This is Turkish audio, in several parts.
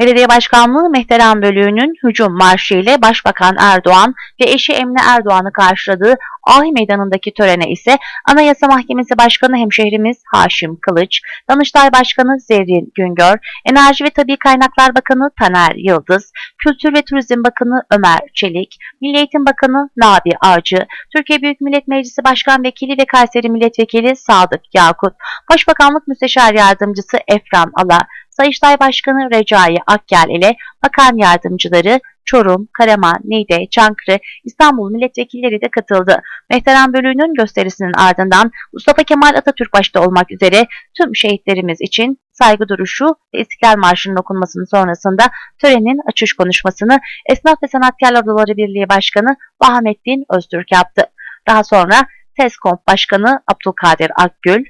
Belediye Başkanlığı Mehteran Bölüğü'nün hücum marşı ile Başbakan Erdoğan ve eşi Emine Erdoğan'ı karşıladığı Ahi Meydanı'ndaki törene ise Anayasa Mahkemesi Başkanı hemşehrimiz Haşim Kılıç, Danıştay Başkanı Zerrin Güngör, Enerji ve Tabi Kaynaklar Bakanı Taner Yıldız, Kültür ve Turizm Bakanı Ömer Çelik, Milli Eğitim Bakanı Nabi Avcı, Türkiye Büyük Millet Meclisi Başkan Vekili ve Kayseri Milletvekili Sadık Yakut, Başbakanlık Müsteşar Yardımcısı Efran Ala, Sayıştay Başkanı Recai Akgel ile bakan yardımcıları Çorum, Karaman, Niğde, Çankırı, İstanbul milletvekilleri de katıldı. Mehteran Bölüğü'nün gösterisinin ardından Mustafa Kemal Atatürk başta olmak üzere tüm şehitlerimiz için saygı duruşu ve İstiklal Marşı'nın okunmasının sonrasında törenin açış konuşmasını Esnaf ve Sanatkarlar Odaları Birliği Başkanı Vahamettin Öztürk yaptı. Daha sonra TESKOMP Başkanı Abdülkadir Akgül,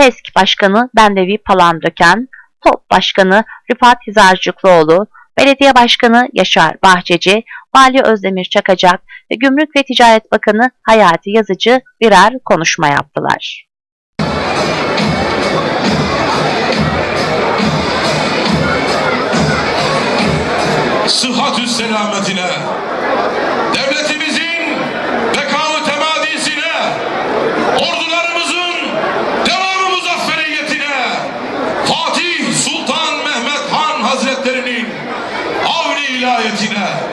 TESK Başkanı Bendevi Palandöken, TOP Başkanı Rıfat Hizarcıklıoğlu, Belediye Başkanı Yaşar Bahçeci, Vali Özdemir Çakacak ve Gümrük ve Ticaret Bakanı Hayati Yazıcı birer konuşma yaptılar. sıhhatü selametine, Argentina.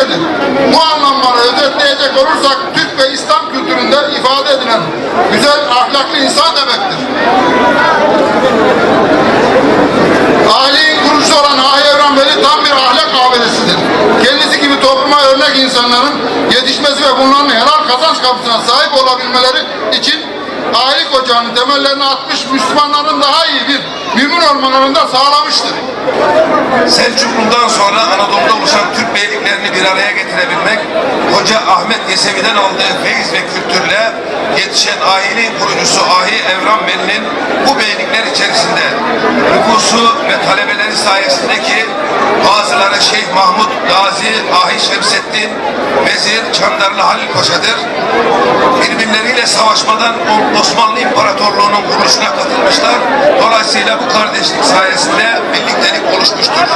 Gelmektedir. Bu anlamları özetleyecek olursak Türk ve İslam kültüründe ifade edilen güzel ahlaklı insan demektir. Ailenin kurucusu olan Ahi Evren Veli tam bir ahlak abidesidir. Kendisi gibi topluma örnek insanların yetişmesi ve bunların helal kazanç kapısına sahip olabilmeleri için ailelik ocağının temellerini atmış Müslümanların daha iyi bir mümin olmalarını da sağlamıştır. Selçuklu'dan sonra Anadolu'da oluşan Türk beyliklerini bir araya getirebilmek, Hoca Ahmet Yesevi'den aldığı feyiz ve kültürle yetişen ailenin kurucusu Ahi Evran Veli'nin bu beylikler içerisinde nüfusu ve talebeleri sayesinde ki bazıları Şeyh Mahmud Gazi, Ahi Şemsettin, Vezir, Çandarlı Halil Paşa'dır. Birbirleriyle savaşmadan Osmanlı İmparatorluğu'nun kuruluşuna katılmışlar. Dolayısıyla bu kardeşlik sayesinde birliktelik oluşmuştur.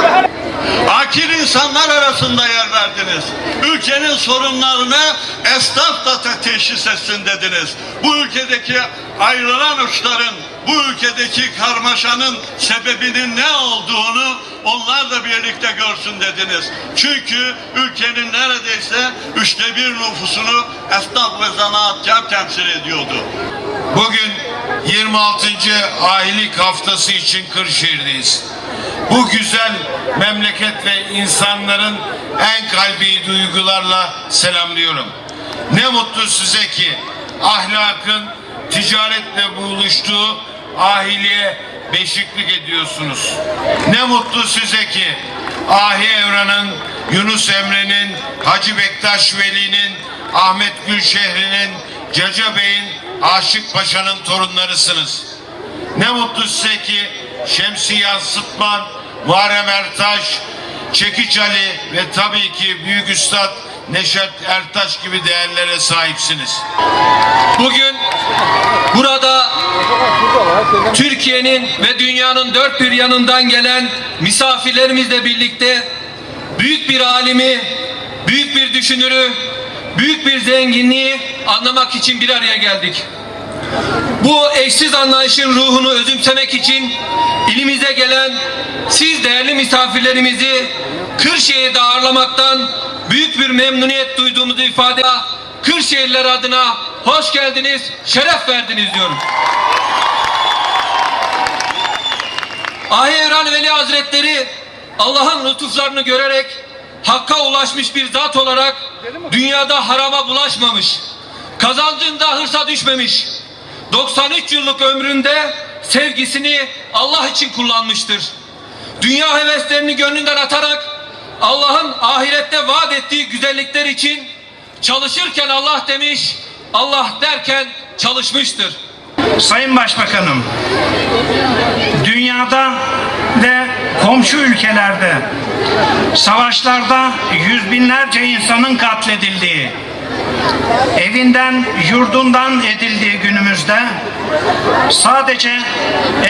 Akil insanlar arasında yer verdiniz. Ülkenin sorunlarını esnaf da te- teşhis etsin dediniz. Bu ülkedeki ayrılan uçların, bu ülkedeki karmaşanın sebebinin ne olduğunu onlar da birlikte görsün dediniz. Çünkü ülkenin neredeyse üçte bir nüfusunu esnaf ve zanaatkar temsil ediyordu. Bugün 26. Ahilik Haftası için Kırşehir'deyiz. Bu güzel memleket ve insanların en kalbi duygularla selamlıyorum. Ne mutlu size ki ahlakın ticaretle buluştuğu ahiliye beşiklik ediyorsunuz. Ne mutlu size ki Ahi Evran'ın, Yunus Emre'nin, Hacı Bektaş Veli'nin, Ahmet Gülşehri'nin, Caca Bey'in, Aşık Paşa'nın torunlarısınız. Ne mutlu size ki Şemsi Yansıtman, Muharrem Ertaş, Çekiç Ali ve tabii ki Büyük Üstad Neşet Ertaş gibi değerlere sahipsiniz. Bugün burada Türkiye'nin ve dünyanın dört bir yanından gelen misafirlerimizle birlikte büyük bir alimi, büyük bir düşünürü, büyük bir zenginliği anlamak için bir araya geldik. Bu eşsiz anlayışın ruhunu özümsemek için ilimize gelen siz değerli misafirlerimizi Kırşehir'de ağırlamaktan büyük bir memnuniyet duyduğumuzu ifade Kırşehirler adına hoş geldiniz, şeref verdiniz diyorum. Ahi Evran Veli Hazretleri Allah'ın lütuflarını görerek hakka ulaşmış bir zat olarak dünyada harama bulaşmamış. Kazancında hırsa düşmemiş. 93 yıllık ömründe sevgisini Allah için kullanmıştır. Dünya heveslerini gönlünden atarak Allah'ın ahirette vaat ettiği güzellikler için çalışırken Allah demiş, Allah derken çalışmıştır. Sayın Başbakanım, dünyada ve komşu ülkelerde savaşlarda yüz binlerce insanın katledildiği, evinden yurdundan edildiği günümüzde sadece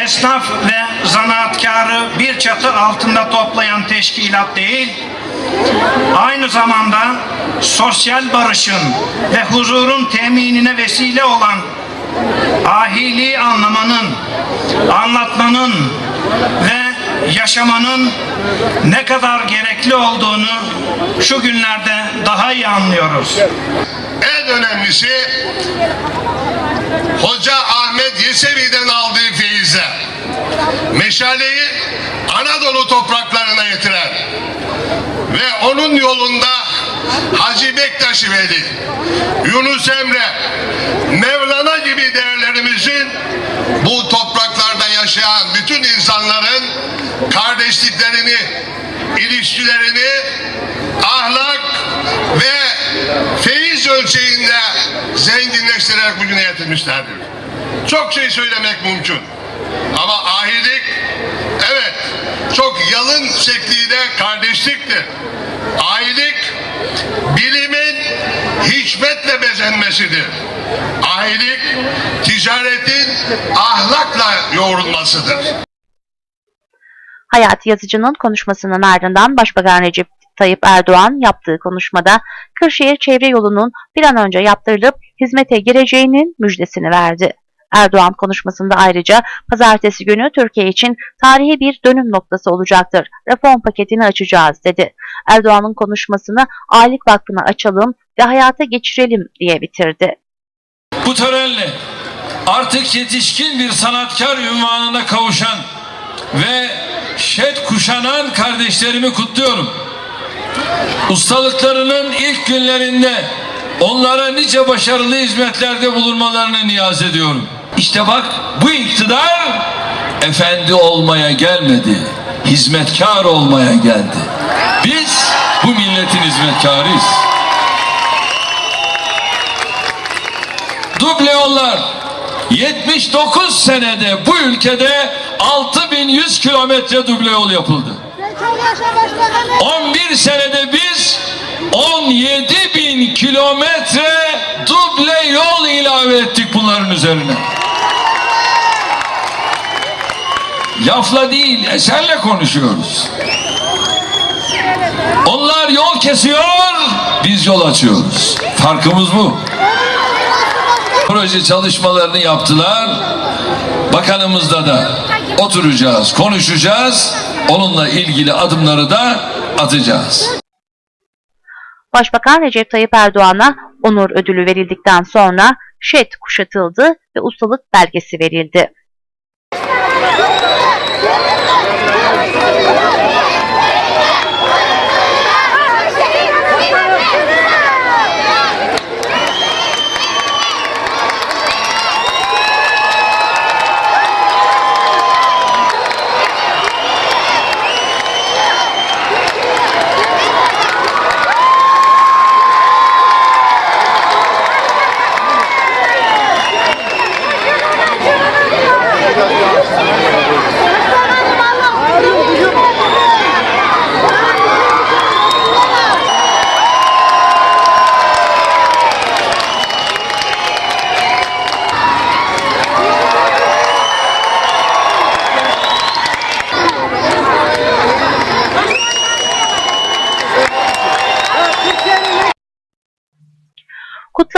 esnaf ve zanaatkarı bir çatı altında toplayan teşkilat değil, aynı zamanda sosyal barışın ve huzurun teminine vesile olan ahiliği anlamanın, anlatmanın ve yaşamanın ne kadar gerekli olduğunu şu günlerde daha iyi anlıyoruz. En önemlisi Hoca Ahmet Yesevi'den aldığı feyizle meşaleyi Anadolu topraklarına getiren ve onun yolunda Hacı Bektaş Veli, Yunus Emre, Mevlana gibi değerlerimizin bu topraklarda yaşayan bütün insanların kardeşliklerini, ilişkilerini ahlak ve feyiz ölçeğinde zenginleştirerek bugüne getirmişlerdir. Çok şey söylemek mümkün. Ama ahilik evet çok yalın şekliyle kardeşliktir. Ahilik bilimin hikmetle bezenmesidir. Ahilik ticaretin ahlakla yoğrulmasıdır. Hayat Yazıcı'nın konuşmasının ardından Başbakan Recep Tayyip Erdoğan yaptığı konuşmada Kırşehir Çevre Yolu'nun bir an önce yaptırılıp hizmete gireceğinin müjdesini verdi. Erdoğan konuşmasında ayrıca pazartesi günü Türkiye için tarihi bir dönüm noktası olacaktır. Reform paketini açacağız dedi. Erdoğan'ın konuşmasını Aylık Vakfı'na açalım ve hayata geçirelim diye bitirdi. Bu törenle artık yetişkin bir sanatkar ünvanına kavuşan ve şet kuşanan kardeşlerimi kutluyorum. Ustalıklarının ilk günlerinde onlara nice başarılı hizmetlerde bulunmalarını niyaz ediyorum. İşte bak bu iktidar efendi olmaya gelmedi, hizmetkar olmaya geldi. Biz bu milletin hizmetkarıyız. Duble yollar 79 senede bu ülkede 6100 kilometre duble yol yapıldı. 11 senede biz 17 bin kilometre duble yol ilave ettik bunların üzerine. Lafla değil, eserle konuşuyoruz. Onlar yol kesiyor, biz yol açıyoruz. Farkımız bu. Proje çalışmalarını yaptılar. Bakanımızla da oturacağız, konuşacağız. Onunla ilgili adımları da atacağız. Başbakan Recep Tayyip Erdoğan'a onur ödülü verildikten sonra şet kuşatıldı ve ustalık belgesi verildi.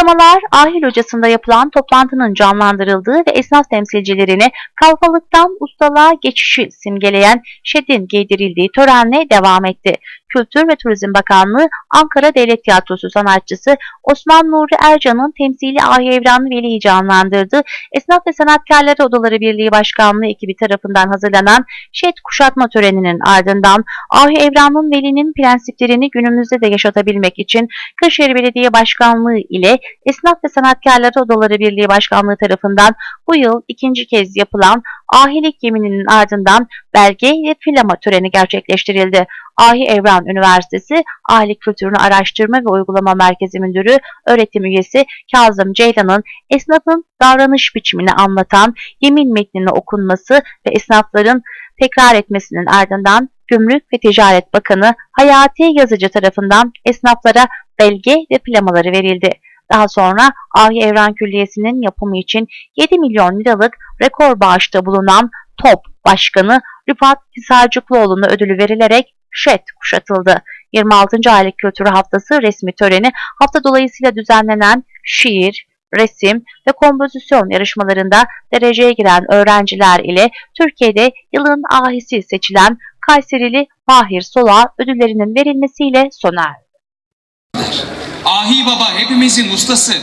Kutlamalar Ahil Hocası'nda yapılan toplantının canlandırıldığı ve esnaf temsilcilerini kalfalıktan ustalığa geçişi simgeleyen şedin giydirildiği törenle devam etti. Kültür ve Turizm Bakanlığı Ankara Devlet Tiyatrosu sanatçısı Osman Nuri Ercan'ın temsili Ahi Evranlı Veli'yi canlandırdı. Esnaf ve Sanatkarları Odaları Birliği Başkanlığı ekibi tarafından hazırlanan şet kuşatma töreninin ardından Ahi Evran'ın Veli'nin prensiplerini günümüzde de yaşatabilmek için Kırşehir Belediye Başkanlığı ile Esnaf ve Sanatkarları Odaları Birliği Başkanlığı tarafından bu yıl ikinci kez yapılan ahilik yemininin ardından belge ve filama töreni gerçekleştirildi. Ahi Evran Üniversitesi Ahilik Kültürünü Araştırma ve Uygulama Merkezi Müdürü öğretim üyesi Kazım Ceylan'ın esnafın davranış biçimini anlatan yemin metninin okunması ve esnafların tekrar etmesinin ardından Gümrük ve Ticaret Bakanı Hayati Yazıcı tarafından esnaflara belge ve plamaları verildi. Daha sonra Ahi Evran Külliyesi'nin yapımı için 7 milyon liralık rekor bağışta bulunan TOP Başkanı Rıfat Hisarcıklıoğlu'na ödülü verilerek şet kuşatıldı. 26. Aylık Kültürü Haftası resmi töreni hafta dolayısıyla düzenlenen şiir, resim ve kompozisyon yarışmalarında dereceye giren öğrenciler ile Türkiye'de yılın ahisi seçilen Kayserili Mahir Sola ödüllerinin verilmesiyle sona erdi. Ahi Baba hepimizin ustası.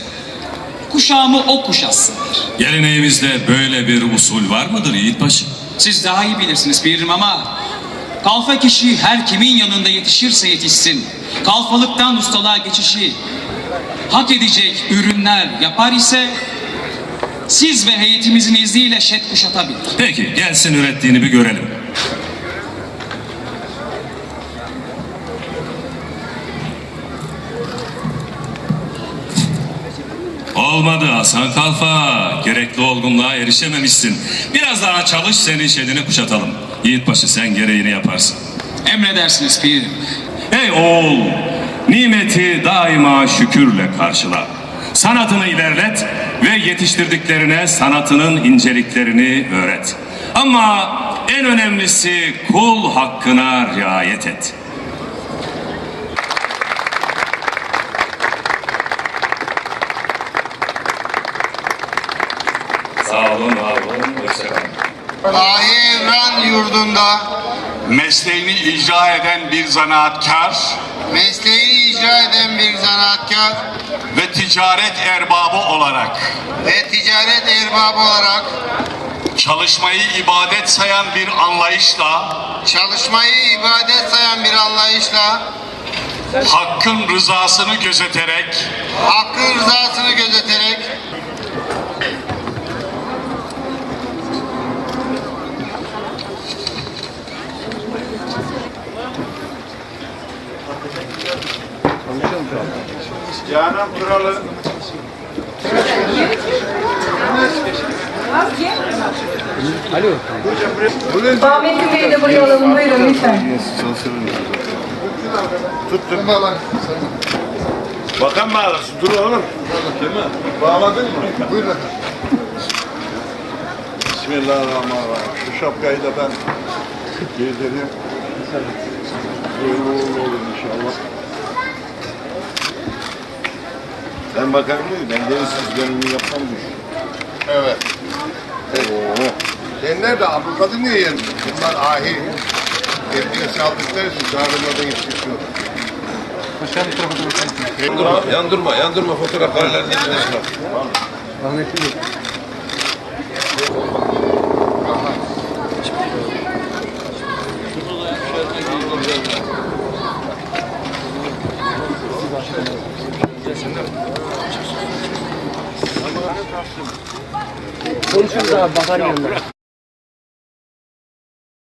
Kuşağımı o kuşatsın. Geleneğimizde böyle bir usul var mıdır Yiğitbaşı? Siz daha iyi bilirsiniz bilirim ama kalfa kişi her kimin yanında yetişirse yetişsin. Kalfalıktan ustalığa geçişi hak edecek ürünler yapar ise siz ve heyetimizin izniyle şet kuşatabilir. Peki gelsin ürettiğini bir görelim. Olmadı Hasan Kalfa. Gerekli olgunluğa erişememişsin. Biraz daha çalış senin şedini kuşatalım. Yiğitbaşı sen gereğini yaparsın. Emredersiniz pirim. Ey oğul, nimeti daima şükürle karşıla. Sanatını ilerlet ve yetiştirdiklerine sanatının inceliklerini öğret. Ama en önemlisi kul hakkına riayet et. Ahi Evran yurdunda Mesleğini icra eden bir zanaatkar mesleğini icra eden bir zanaatkar ve ticaret erbabı olarak ve ticaret erbabı olarak çalışmayı ibadet sayan bir anlayışla çalışmayı ibadet sayan bir anlayışla hakkın rızasını gözeterek hakkın rızasını gözeterek Canan Kuralı Ahmet Bey'i de buraya alalım. Buyurun lütfen. tutturma lan. Bakan bağlasın dur oğlum. Bağladın mı? Buyur efendim. Bismillahirrahmanirrahim. Şu şapkayı da ben giydireyim. Uğurlu olur inşallah. Ben bakarım değil, ben gelirsiz gönlümü yapmam düş. Evet. Oo. Sen nerede? Abdülkadir niye yerin? Bunlar ahi. Evliye çaldıkları için çağrılmadan yetişiyor. Yandırma, yandırma, yandırma fotoğraflarla 곤충과 마가리였나?